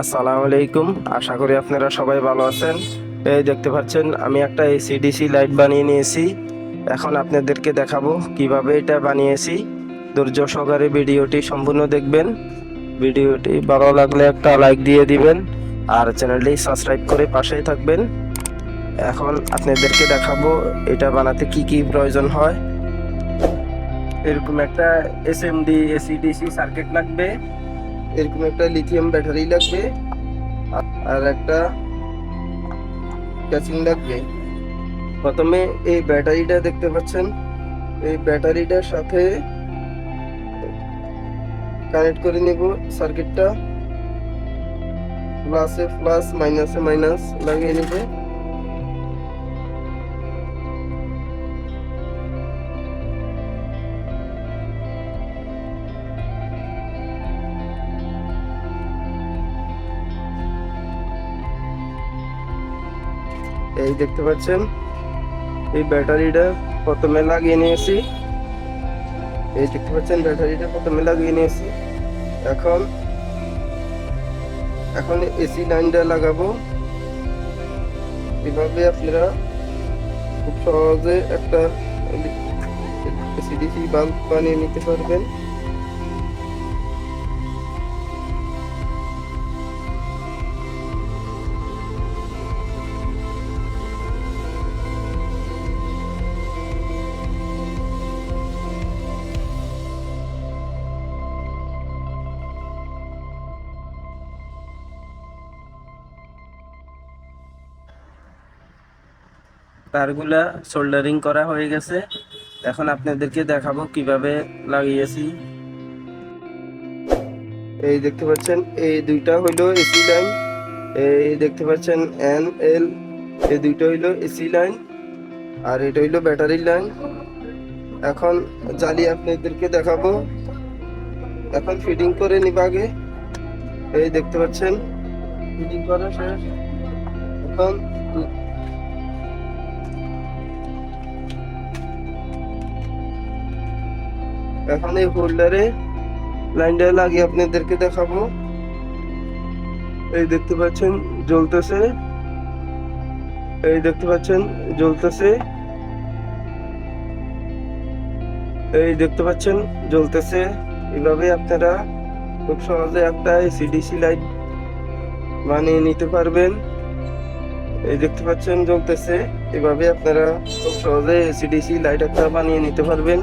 আসসালামু আলাইকুম। আশা করি আপনারা সবাই ভালো আছেন। এই দেখতে পাচ্ছেন, আমি একটা এসিডিসি লাইট বানিয়ে নিয়েছি। এখন আপনাদেরকে দেখাবো কীভাবে এটা বানিয়েছি। ধৈর্য সহকারে ভিডিওটি সম্পূর্ণ দেখবেন। ভিডিওটি ভালো লাগলে একটা লাইক দিয়ে দিবেন আর চ্যানেলটি সাবস্ক্রাইব করে পাশেই থাকবেন। এখন আপনাদেরকে দেখাবো এটা বানাতে কি কি প্রয়োজন হয়। এরকম একটা এস এসএমডি এসিডিসি সার্কিট লাগবে। এরকম একটা লিথিয়াম ব্যাটারি লাগবে, আর একটা ক্যাচিং লাগবে। প্রথমে এই ব্যাটারিটা দেখতে পাচ্ছেন। এই ব্যাটারিটার সাথে কানেক্ট করে নেব সার্কিটটা প্লাসে প্লাস মাইনাসে মাইনাস লাগিয়ে নেব। এই দেখতে পাচ্ছেন, এই ব্যাটারিটা প্রথমে লাগিয়ে নিয়েছি। এই দেখতে পাচ্ছেন, ব্যাটারিটা প্রথমে লাগিয়ে নিয়েছি। এখন এখন এসি লাইনটা লাগাবো। এভাবে আপনারা খুব সহজে একটা এসিডিসি বাল্ব বানিয়ে নিতে পারবেন। তারগুলা সোল্ডারিং করা হয়ে গেছে। এখন আপনাদেরকে দেখাবো কীভাবে লাগিয়েছি। এই দেখতে পাচ্ছেন, এই দুইটা হইল এসি লাইন এই দেখতে পাচ্ছেন এন এল এই দুইটা হইল এসি লাইন আর এটা হইল ব্যাটারি লাইন এখন জ্বালিয়ে আপনাদেরকে দেখাবো। এখন ফিটিং করে নিবা আগে। এই দেখতে পাচ্ছেন ফিটিং করা শেষ। এখন এখন এই হোল্ডারে লাইনটা লাগিয়ে আপনাদেরকে দেখাবো। এই দেখতে পাচ্ছেন, জ্বলতেছে। এই দেখতে পাচ্ছেন, জ্বলতেছে। এই দেখতে পাচ্ছেন, জ্বলতেছে। এইভাবে আপনারা খুব সহজে একটা সিডিসি লাইট বানিয়ে নিতে পারবেন। এই দেখতে পাচ্ছেন, জ্বলতেছে। এভাবে আপনারা খুব সহজে সিডিসি লাইট একটা বানিয়ে নিতে পারবেন।